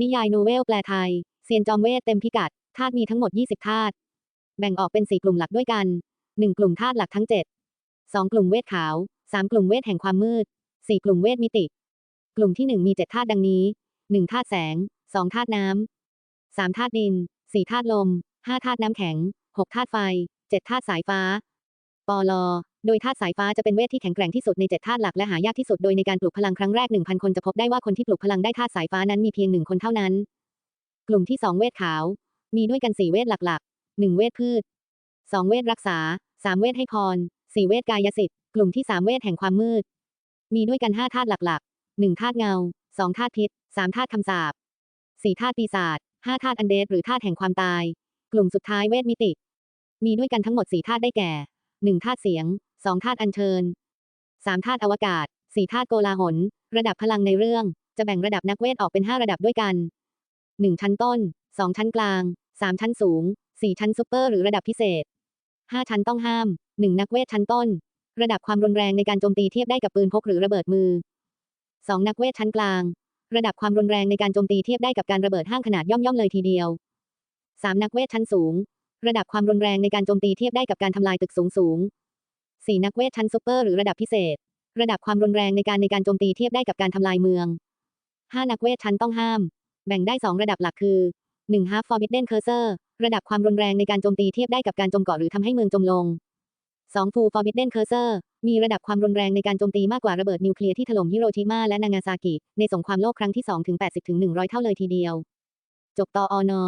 นิยายโนเวลแปลไทย เซียนจอมเวทเต็มพิกัด ธาตุมีทั้งหมด 20 ธาตุ แบ่งออกเป็น 4 กลุ่มหลักด้วยกัน 1 กลุ่มธาตุหลักทั้ง 7 2 กลุ่มเวทขาว 3 กลุ่มเวทแห่งความมืด 4 กลุ่มเวทมิติ กลุ่มที่ 1 มี 7 ธาตุดังนี้ 1 ธาตุแสง 2 ธาตุน้ำ 3 ธาตุดิน 4 ธาตุลม 5 ธาตุน้ำแข็ง 6 ธาตุไฟ 7 ธาตุสายฟ้า ปล โดยธาตุสายฟ้าจะเป็นเวทที่แข็งแกร่งที่สุดในเจ็ดธาตุหลักและหายากที่สุดโดยในการปลุกพลังครั้งแรก 1,000 คนจะพบได้ว่าคนที่ปลุกพลังได้ธาตุสายฟ้านั้นมีเพียงหนึ่งคนเท่านั้น กลุ่มที่ 2 เวทขาว มีด้วยกัน 4 เวทหลักๆ 1 เวทพืช 2 เวทรักษา 3 เวทให้พร 4 เวทกายสิทธิ์กลุ่มที่ 3 เวทแห่งความมืด มีด้วยกัน 5 ธาตุหลักๆ 1 ธาตุเงา 2 ธาตุพิษ 3 ธาตุคำสาป 4 ธาตุปีศาจ 5 ธาตุอันเดรหรือธาตุแห่งความตาย กลุ่มสุดท้ายเวทมิติ มีด้วยกันทั้งหมด 4 ธาตุได้แก่ 1 ธาตุเสียง 2ธาตุอัญเชิญ3ธาตุอวกาศ4ธาตุโกลาหล ระดับพลังในเรื่อง จะแบ่งระดับนักเวทออกเป็น5ระดับด้วยกัน1ชั้นต้น2ชั้นกลาง3ชั้นสูง4ชั้นซูเปอร์หรือระดับพิเศษ5ชั้นต้องห้าม1นักเวทชั้นต้น ระดับความรุนแรงในการโจมตีเทียบได้กับปืนพกหรือระเบิดมือ2นักเวทชั้นกลาง ระดับความรุนแรงในการโจมตีเทียบได้กับการระเบิดห้างขนาดย่อมๆเลยทีเดียว3นักเวทชั้นสูง ระดับความรุนแรงในการโจมตีเทียบได้กับการทำลายตึกสูงสูง 4 นักเวทชั้นซูเปอร์หรือระดับพิเศษ ระดับความรุนแรงในการในการโจมตีเทียบได้กับการทำลายเมือง 5 นักเวทชั้นต้องห้าม แบ่งได้ 2 ระดับหลักคือ 1 Half Forbidden Cursor ระดับความรุนแรงในการโจมตีเทียบได้กับการโจมเกาะหรือทำให้เมืองจมลง 2 Full Forbidden Cursor มีระดับความรุนแรงในการโจมตีมากกว่าระเบิดนิวเคลียร์ที่ถล่มฮิโรชิมาและนางาซากิ ในสงครามโลกครั้งที่2ถึง80ถึง100 เท่าเลยทีเดียว จบตออนอ